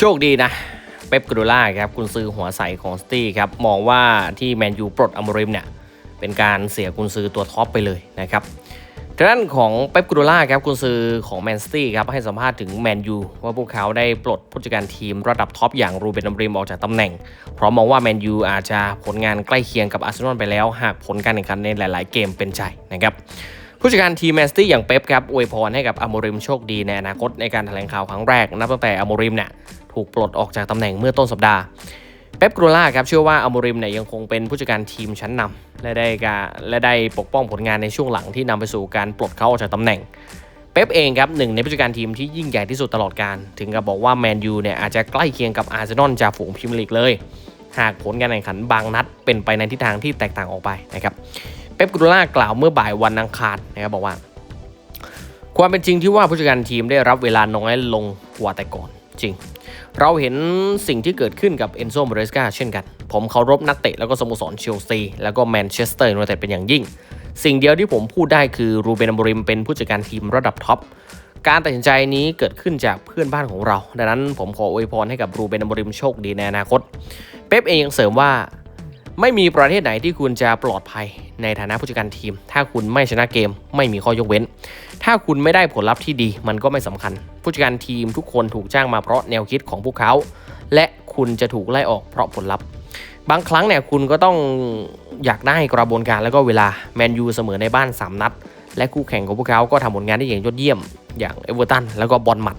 โชคดีนะเป๊ปกรูล่าครับกุนซือหัวใสของสตี้ครับมองว่าที่แมนยูปลดอมริมเนี่ยเป็นการเสียกุนซือตัวท็อปไปเลยนะครับทางด้านของเป๊ปกรูล่าครับกุนซือของแมนสตี้ครับให้สัมภาษณ์ถึงแมนยูว่าพวกเขาได้ปลดผู้จัดการทีมระดับท็อปอย่างรูเบนอมริมออกจากตำแหน่ง เพราะมองว่าแมนยูอาจจะผลงานใกล้เคียงกับอาร์เซนอลไปแล้ว หากผลการแข่งขันในหลาย ๆ เกมเป็นใจนะครับผู้จัดการทีมแมนสตี้อย่างเป๊ปครับอวยพรให้กับอมริมโชคดีในอนาคตในการแถลงข่าวครั้งแรกนับตั้งแต่อมริมเนี่ย ถูกปลดออกจากตำแหน่งเมื่อต้นสัปดาห์ เป๊ปกรูล่าครับเชื่อว่าอโมริมเนี่ยยังคงเป็นผู้จัดการทีมชั้นนำและได้การและได้ปกป้องผลงานในช่วงหลังที่นำไปสู่การปลดเขาออกจากตำแหน่งเป๊ปเองครับหนึ่งในผู้จัดการทีมที่ยิ่งใหญ่ที่สุดตลอดการ ถึงกับบอกว่าแมนยูเนี่ยอาจจะใกล้เคียงกับอาร์เซนอลจากฝูงพรีเมียร์ลีกเลย หากผลการแข่งขันบางนัดเป็นไปในทิศทางที่แตกต่างออกไปนะครับเป๊ปกรูล่ากล่าวเมื่อบ่ายวันอังคารนะครับบอกว่า ความเป็นจริงที่ว่าผู้จัดการทีมได้รับเวลาน้อยลงกว่าแต่ก่อน จริง เราเห็นสิ่งที่เกิดขึ้นกับเอนโซม r เรสกาเช่นกัน ผมเคารพนักเตะแล้วก็สโมสรเชลซีแล้วก็แมนเชสเตอร์ยูไนเต็ดเป็นอย่างยิ่ง สิ่งเดียวที่ผมพูดได้คือรูเบนอมริมเป็นผู้จัดการทีมระดับท็อปการตัดสินใจนี้เกิดขึ้นจากเพื่อนบ้านของเรา ดังนั้นผมขออวยพรให้กับรูเบนอมริมโชคดีในอนาคต เป๊ปเองยังเสริมว่า ไม่มีประเทศไหนที่คุณจะปลอดภัยในฐานะผู้จัดการทีม ถ้าคุณไม่ชนะเกม ไม่มีข้อยกเว้น ถ้าคุณไม่ได้ผลลัพธ์ที่ดี มันก็ไม่สำคัญ ผู้จัดการทีมทุกคนถูกจ้างมาเพราะแนวคิดของพวกเขา และคุณจะถูกไล่ออกเพราะผลลัพธ์ บางครั้งเนี่ยคุณก็ต้องอยากได้กระบวนการแล้วก็เวลาแมนยูเสมอในบ้าน 3 นัด และคู่แข่งของพวกเขาก็ทำผลงานได้อย่างยอดเยี่ยม อย่างเอเวอร์ตันแล้วก็บอลมัด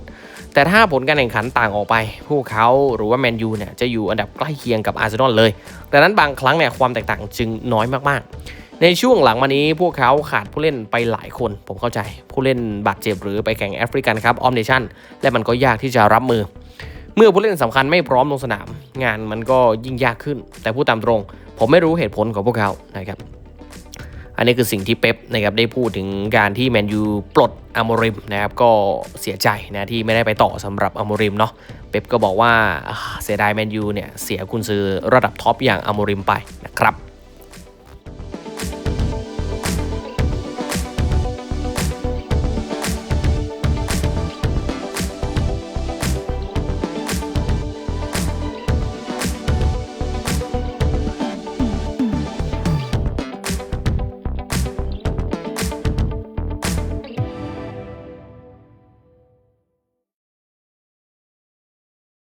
แต่ถ้าผลการแข่งขันต่างออกไป พวกเขาหรือว่าแมนยูเนี่ยจะอยู่อันดับใกล้เคียงกับอาร์เซนอลเลยดังนั้นบางครั้งเนี่ยความแตกต่างจึงน้อยมากๆ ในช่วงหลังมานี้พวกเขาขาดผู้เล่นไปหลายคน ผมเข้าใจผู้เล่นบาดเจ็บหรือไปแข่งแอฟริกันครับออมเนชั่นและมันก็ยากที่จะรับมือ เมื่อผู้เล่นสำคัญไม่พร้อมลงสนาม งานมันก็ยิ่งยากขึ้น แต่พูดตามตรง ผมไม่รู้เหตุผลของพวกเขานะครับ อันนี้คือสิ่งที่เป๊ปนะครับได้พูดถึงการที่แมนยูปลดอโมริมนะครับก็เสียใจนะที่ไม่ได้ไปต่อสำหรับอโมริมเนาะเป๊ปก็บอกว่าอ่าเสียดายแมนยูเนี่ยเสียกุนซือระดับท็อปอย่างอโมริมไปนะครับ